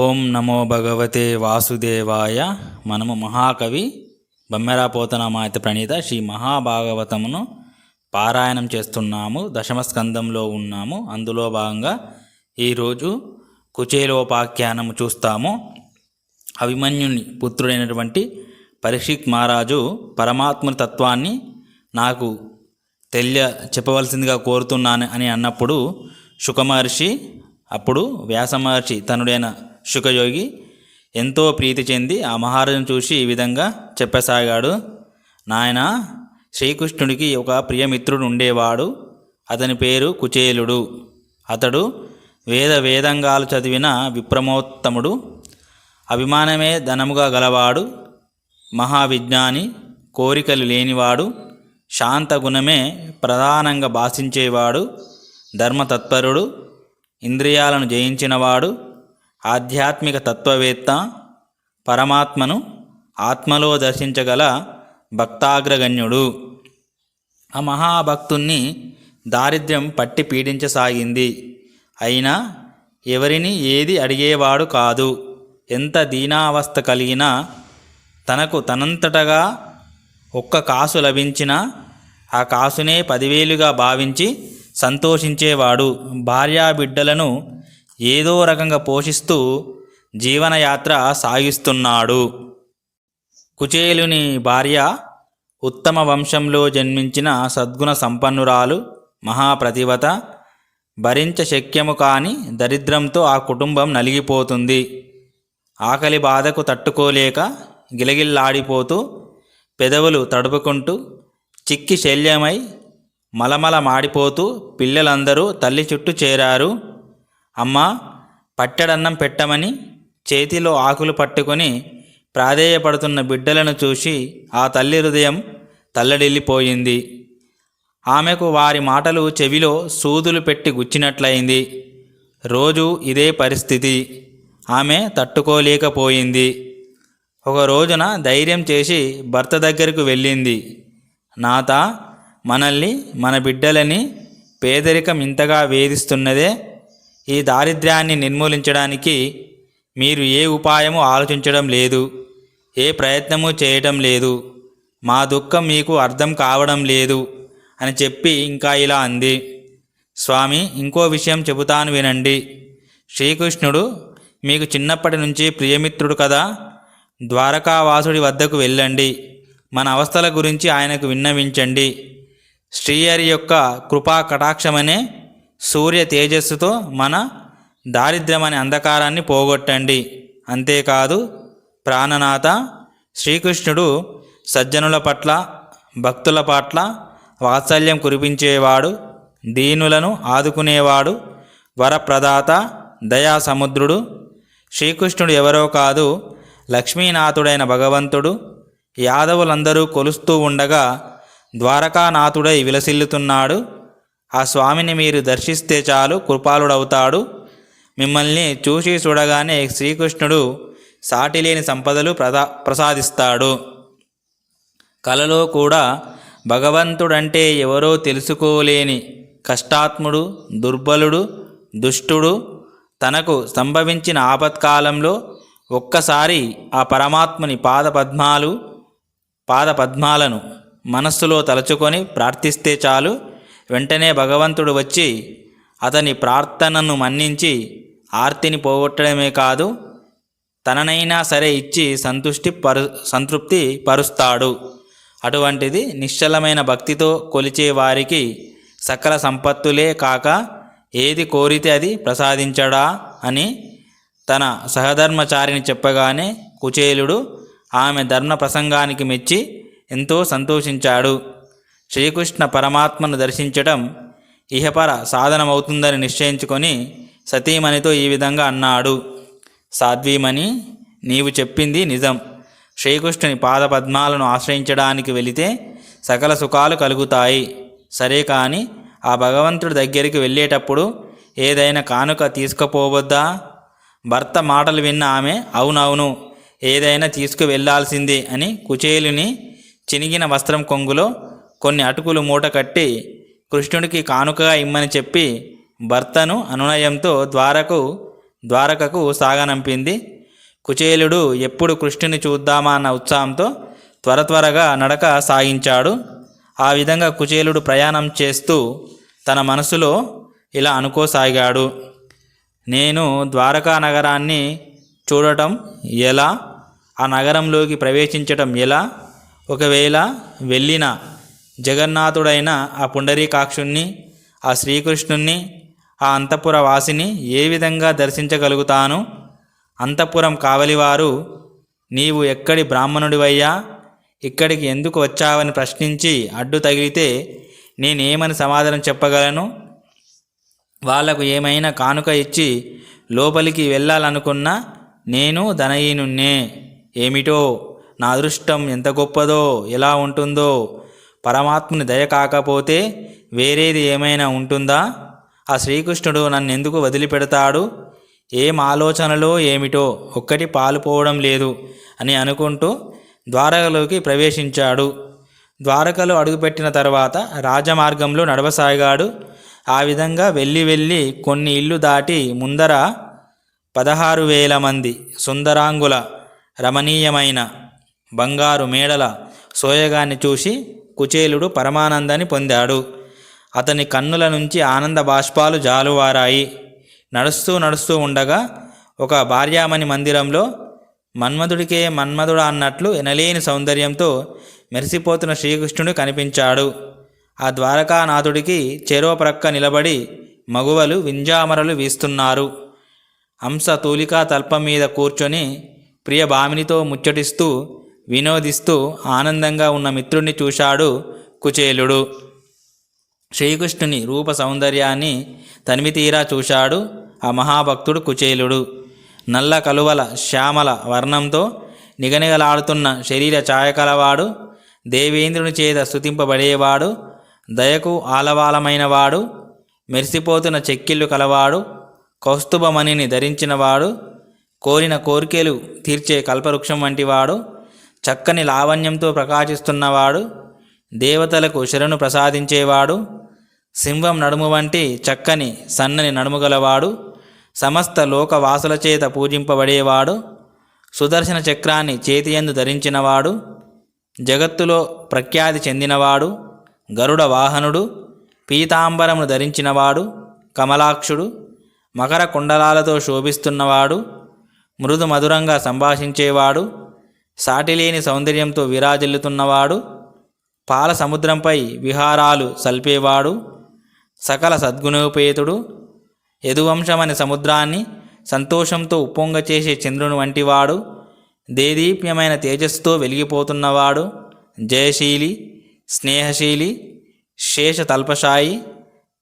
ఓం నమో భగవతే వాసుదేవాయ. మనము మహాకవి బమ్మెరాపోతనామాయత ప్రణీత శ్రీ మహాభాగవతమును పారాయణం చేస్తున్నాము. దశమ స్కందంలో ఉన్నాము. అందులో భాగంగా ఈరోజు కుచేలోపాఖ్యానము చూస్తాము. అభిమన్యుని పుత్రుడైనటువంటి పరీక్షిత్ మహారాజు పరమాత్మ తత్వాన్ని నాకు తెలియ చెప్పవలసిందిగా కోరుతున్నాను అని అన్నప్పుడు శుకమహర్షి అప్పుడు వ్యాస మహర్షి తనుడైన శుకయోగి ఎంతో ప్రీతి చెంది ఆ మహారాజును చూసి ఈ విధంగా చెప్పసాగాడు. నాయన శ్రీకృష్ణుడికి ఒక ప్రియమిత్రుడు ఉండేవాడు. అతని పేరు కుచేలుడు. అతడు వేద వేదంగాలు చదివిన విప్రమోత్తముడు. అభిమానమే ధనముగా గలవాడు. మహావిజ్ఞాని కోరికలు లేనివాడు. శాంత గుణమే ప్రధానంగా భాషించేవాడు. ధర్మతత్పరుడు. ఇంద్రియాలను జయించినవాడు. ఆధ్యాత్మిక తత్వవేత్త పరమాత్మను ఆత్మలో దర్శించగల భక్తాగ్రగణ్యుడు. ఆ మహాభక్తుణ్ణి దారిద్ర్యం పట్టి పీడించసాగింది. అయినా ఎవరిని ఏది అడిగేవాడు కాదు. ఎంత దీనావస్థ కలిగినా తనకు తనంతటగా ఒక్క కాసు లభించినా ఆ కాసునే పదివేలుగా భావించి సంతోషించేవాడు. భార్యాబిడ్డలను ఏదో రకంగా పోషిస్తూ జీవనయాత్ర సాగిస్తున్నాడు. కుచేలుని భార్య ఉత్తమ వంశంలో జన్మించిన సద్గుణ సంపన్నురాలు మహాప్రతివత భరించ శక్యము కాని దరిద్రంతో ఆ కుటుంబం నలిగిపోతుంది. ఆకలి బాధకు తట్టుకోలేక గిలగిల్లాడిపోతూ పెదవులు తడుపుకుంటూ చిక్కి శల్యమై మలమల మాడిపోతూ పిల్లలందరూ తల్లి చుట్టూ చేరారు. అమ్మ పట్టెడన్నం పెట్టమని చేతిలో ఆకులు పట్టుకొని ప్రాధేయపడుతున్న బిడ్డలను చూసి ఆ తల్లి హృదయం తల్లడిల్లిపోయింది. ఆమెకు వారి మాటలు చెవిలో సూదులు పెట్టి గుచ్చినట్లయింది. రోజు ఇదే పరిస్థితి. ఆమె తట్టుకోలేకపోయింది. ఒక రోజున ధైర్యం చేసి భర్త దగ్గరకు వెళ్ళింది. నాత మనల్ని మన బిడ్డలని పేదరికం ఇంతగా వేధిస్తున్నదే ఈ దారిద్ర్యాన్ని నిర్మూలించడానికి మీరు ఏ ఉపాయము ఆలోచించడం లేదు ఏ ప్రయత్నము చేయటం లేదు మా దుఃఖం మీకు అర్థం కావడం లేదు అని చెప్పి ఇంకా ఇలా అంది. స్వామి ఇంకో విషయం చెబుతాను వినండి. శ్రీకృష్ణుడు మీకు చిన్నప్పటి నుంచి ప్రియమిత్రుడు కదా ద్వారకావాసుడి వద్దకు వెళ్ళండి. మన అవస్థల గురించి ఆయనకు విన్నవించండి. శ్రీహరి యొక్క కృపా కటాక్షమనే సూర్య తేజస్సుతో మన దారిద్ర్యమనే అంధకారాన్ని పోగొట్టండి. అంతేకాదు ప్రాణనాథ శ్రీకృష్ణుడు సజ్జనుల పట్ల భక్తుల పట్ల వాత్సల్యం కురిపించేవాడు దీనులను ఆదుకునేవాడు వరప్రదాత దయా సముద్రుడు శ్రీకృష్ణుడు ఎవరో కాదు లక్ష్మీనాథుడైన భగవంతుడు. యాదవులందరూ కొలుస్తూ ఉండగా ద్వారకానాథుడై విలసిల్లుతున్నాడు. ఆ స్వామిని మీరు దర్శిస్తే చాలు కృపాలుడవుతాడు మిమ్మల్ని చూసి చూడగానే శ్రీకృష్ణుడు సాటిలేని సంపదలు ప్రదా ప్రసాదిస్తాడు. కలలో కూడా భగవంతుడంటే ఎవరో తెలుసుకోలేని కష్టాత్ముడు దుర్బలుడు దుష్టుడు తనకు సంభవించిన ఆపత్కాలంలో ఒక్కసారి ఆ పరమాత్ముని పాదపద్మాలు పాదపద్మాలను మనస్సులో తలుచుకొని ప్రార్థిస్తే చాలు. వెంటనే భగవంతుడు వచ్చి అతని ప్రార్థనను మన్నించి ఆర్తిని పోగొట్టడమే కాదు తననైనా సరే ఇచ్చి సంతుష్టి పరు సంతృప్తి పరుస్తాడు. అటువంటిది నిశ్చలమైన భక్తితో కొలిచే వారికి సకల సంపత్తులే కాక ఏది కోరితే అది ప్రసాదించడా అని తన సహధర్మచారిని చెప్పగానే కుచేలుడు ఆమె ధర్మ ప్రసంగానికి మెచ్చి ఎంతో సంతోషించాడు. శ్రీకృష్ణ పరమాత్మను దర్శించటం ఇహపర సాధనమవుతుందని నిశ్చయించుకొని సతీమణితో ఈ విధంగా అన్నాడు. సాధ్వీమణి నీవు చెప్పింది నిజం. శ్రీకృష్ణుని పాదపద్మాలను ఆశ్రయించడానికి వెళితే సకల సుఖాలు కలుగుతాయి. సరే కానీ ఆ భగవంతుడి దగ్గరికి వెళ్ళేటప్పుడు ఏదైనా కానుక తీసుకుపోవద్దా? భర్త మాటలు విన్న ఆమె అవునవును ఏదైనా తీసుకువెళ్ళాల్సిందే అని కుచేలుని చినిగిన వస్త్రం కొంగులో కొన్ని అటుకులు మూట కట్టి కృష్ణుడికి కానుకగా ఇమ్మని చెప్పి భర్తను అనునయంతో ద్వారకు ద్వారకకు సాగనంపింది. కుచేలుడు ఎప్పుడు కృష్ణుని చూద్దామా అన్న ఉత్సాహంతో త్వర త్వరగా నడక సాగించాడు. ఆ విధంగా కుచేలుడు ప్రయాణం చేస్తూ తన మనసులో ఇలా అనుకోసాగాడు. నేను ద్వారకా నగరాన్ని చూడటం ఎలా? ఆ నగరంలోకి ప్రవేశించటం ఎలా? ఒకవేళ వెళ్ళినా జగన్నాథుడైన ఆ పుండరీకాక్షుణ్ణి ఆ శ్రీకృష్ణుణ్ణి ఆ అంతఃపుర వాసిని ఏ విధంగా దర్శించగలుగుతాను? అంతఃపురం కావలివారు నీవు ఎక్కడి బ్రాహ్మణుడివయ్యా? ఇక్కడికి ఎందుకు వచ్చావని ప్రశ్నించి అడ్డు తగిలితే నేనేమని సమాధానం చెప్పగలను? వాళ్ళకు ఏమైనా కానుక ఇచ్చి లోపలికి వెళ్ళాలనుకున్నా నేను ధనహీనున్నే ఏమిటో? నా అదృష్టం ఎంత గొప్పదో? ఎలా ఉంటుందో? పరమాత్ముని దయ కాకపోతే వేరేది ఏమైనా ఉంటుందా? ఆ శ్రీకృష్ణుడు నన్నెందుకు వదిలిపెడతాడు? ఏం ఆలోచనలో ఏమిటో ఒక్కటి పాలుపోవడం లేదు అని అనుకుంటూ ద్వారకలోకి ప్రవేశించాడు. ద్వారకలో అడుగుపెట్టిన తర్వాత రాజమార్గంలో నడవసాగాడు. ఆ విధంగా వెళ్ళి వెళ్ళి కొన్ని ఇల్లు దాటి ముందర పదహారు వేల మంది సుందరాంగుల రమణీయమైన బంగారు మేడల సోయగాన్ని చూసి కుచేలుడు పరమానందాన్ని పొందాడు. అతని కన్నుల నుంచి ఆనంద బాష్పాలు జాలువారాయి. నడుస్తూ నడుస్తూ ఉండగా ఒక భార్యామణి మందిరంలో మన్మధుడికే మన్మధుడు అన్నట్లు ఎనలేని సౌందర్యంతో మెరిసిపోతున్న శ్రీకృష్ణుడు కనిపించాడు. ఆ ద్వారకానాథుడికి చెరో ప్రక్క నిలబడి మగువలు వింజామరలు వీస్తున్నారు. హంస తూలికా తల్పం మీద కూర్చొని ప్రియ భామినితో ముచ్చటిస్తూ వినోదిస్తూ ఆనందంగా ఉన్న మిత్రుణ్ణి చూశాడు కుచేలుడు. శ్రీకృష్ణుని రూప సౌందర్యాన్ని తనిమితీరా చూశాడు ఆ మహాభక్తుడు కుచేలుడు. నల్ల కలువల శ్యామల వర్ణంతో నిగనిగలాడుతున్న శరీర ఛాయకలవాడు దేవేంద్రుని చేత స్థుతింపబడేవాడు దయకు ఆలవాలమైనవాడు మెరిసిపోతున్న చెక్కిళ్ళు కలవాడు కౌస్తుభమణిని ధరించినవాడు కోరిన కోరికలు తీర్చే కల్పవృక్షం వంటివాడు చక్కని లావణ్యంతో ప్రకాశిస్తున్నవాడు దేవతలకు శరణు ప్రసాదించేవాడు సింహం నడుము వంటి చక్కని సన్నని నడుము గలవాడు సమస్త లోకవాసుల చేత పూజింపబడేవాడు సుదర్శన చక్రాన్ని చేతియందు ధరించినవాడు జగత్తులో ప్రఖ్యాతి చెందినవాడు గరుడ వాహనుడు పీతాంబరమును ధరించినవాడు కమలాక్షుడు మకర కుండలాలతో శోభిస్తున్నవాడు మృదు మధురంగా సంభాషించేవాడు సాటిలేని సౌందర్యంతో విరాజిల్లుతున్నవాడు పాల సముద్రంపై విహారాలు సల్పేవాడు సకల సద్గుణోపేతుడు యదువంశమని సముద్రాన్ని సంతోషంతో ఉప్పొంగ చేసే చంద్రుని వంటివాడు దేదీప్యమైన తేజస్సుతో వెలిగిపోతున్నవాడు జయశీలి స్నేహశీలి శేషతల్పశాయి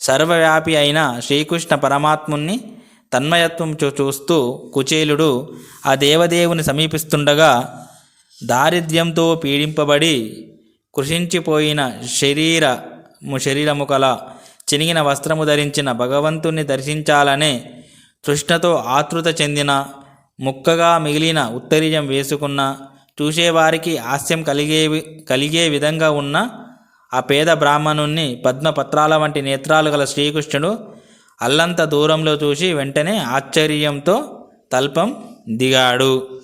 సర్వవ్యాపి అయిన శ్రీకృష్ణ పరమాత్ముణ్ణి తన్మయత్వం చూస్తూ కుచేలుడు ఆ దేవదేవుని సమీపిస్తుండగా దారిద్ర్యంతో పీడింపబడి కృషించిపోయిన శరీర శరీరము కల చినిగిన వస్త్రము ధరించిన భగవంతుణ్ణి దర్శించాలనే తృష్ణతో ఆతృత చెందిన ముక్కగా మిగిలిన ఉత్తరీయం వేసుకున్న చూసేవారికి హాస్యం కలిగే కలిగే విధంగా ఉన్న ఆ పేద బ్రాహ్మణుణ్ణి పద్మపత్రాల వంటి నేత్రాలు గల శ్రీకృష్ణుడు అల్లంత దూరంలో చూసి వెంటనే ఆశ్చర్యంతో తల్పం దిగాడు.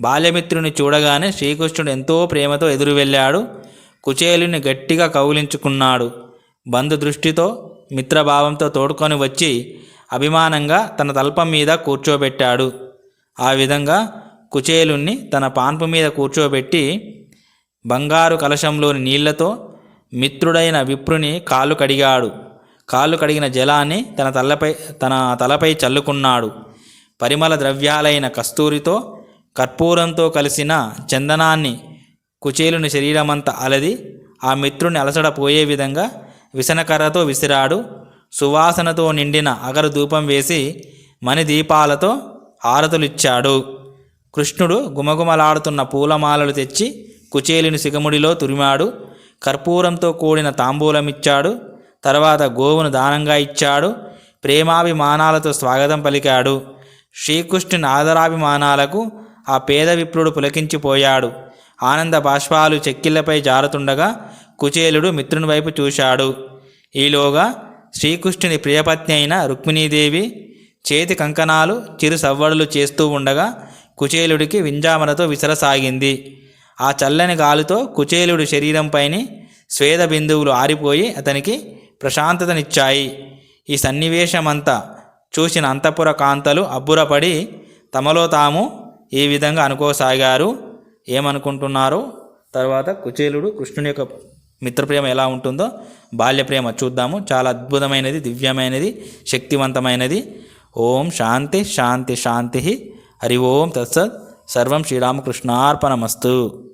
బాల్యమిత్రుని చూడగానే శ్రీకృష్ణుడు ఎంతో ప్రేమతో ఎదురు వెళ్ళాడు. కుచేలుని గట్టిగా కౌలించుకున్నాడు బంధు దృష్టితో మిత్రభావంతో తోడుకొని వచ్చి అభిమానంగా తన తల్పం మీద కూర్చోబెట్టాడు. ఆ విధంగా కుచేలుణ్ణి తన పాన్పు మీద కూర్చోబెట్టి బంగారు కలశంలోని నీళ్ళతో మిత్రుడైన విప్రుని కాలు కడిగాడు. కాళ్ళు కడిగిన జలాన్ని తన తలపై తన తలపై చల్లుకున్నాడు. పరిమళ ద్రవ్యాలైన కస్తూరితో కర్పూరంతో కలిసిన చందనాన్ని కుచేలుని శరీరమంతా అలది ఆ మిత్రుని అలసడ పోయే విధంగా విసనకర్రతో విసిరాడు. సువాసనతో నిండిన అగరు ధూపం వేసి మణి దీపాలతో హారతులిచ్చాడు. కృష్ణుడు గుమగుమలాడుతున్న పూలమాలలు తెచ్చి కుచేలుని సిగముడిలో తురిమాడు. కర్పూరంతో కూడిన తాంబూలమిచ్చాడు. తర్వాత గోవును దానంగా ఇచ్చాడు. ప్రేమాభిమానాలతో స్వాగతం పలికాడు. శ్రీకృష్ణుని ఆదరాభిమానాలకు ఆ పేద విప్రుడు పులకించిపోయాడు. ఆనంద బాష్పాలు చెక్కిళ్ళపై జారుతుండగా కుచేలుడు మిత్రుని వైపు చూశాడు. ఈలోగా శ్రీకృష్ణుని ప్రియపత్ని అయిన రుక్మిణీదేవి చేతి కంకణాలు చిరు సవ్వడులు చేస్తూ ఉండగా కుచేలుడికి వింజామనతో విసరసాగింది. ఆ చల్లని గాలితో కుచేలుడి శరీరంపైని స్వేద బిందువులు ఆరిపోయి అతనికి ప్రశాంతతనిచ్చాయి. ఈ సన్నివేశమంతా చూసిన అంతఃపుర కాంతలు అబ్బురపడి తమలో తాము ఈ విధంగా అనుకోసాగారు. ఏమనుకుంటున్నారో తర్వాత కుచేలుడు కృష్ణుని యొక్క మిత్రప్రేమ ఎలా ఉంటుందో బాల్యప్రేమ చూద్దాము. చాలా అద్భుతమైనది దివ్యమైనది శక్తివంతమైనది. ఓం శాంతి శాంతి శాంతి. హరి ఓం తత్సత్. సర్వం శ్రీరామకృష్ణార్పణమస్తు.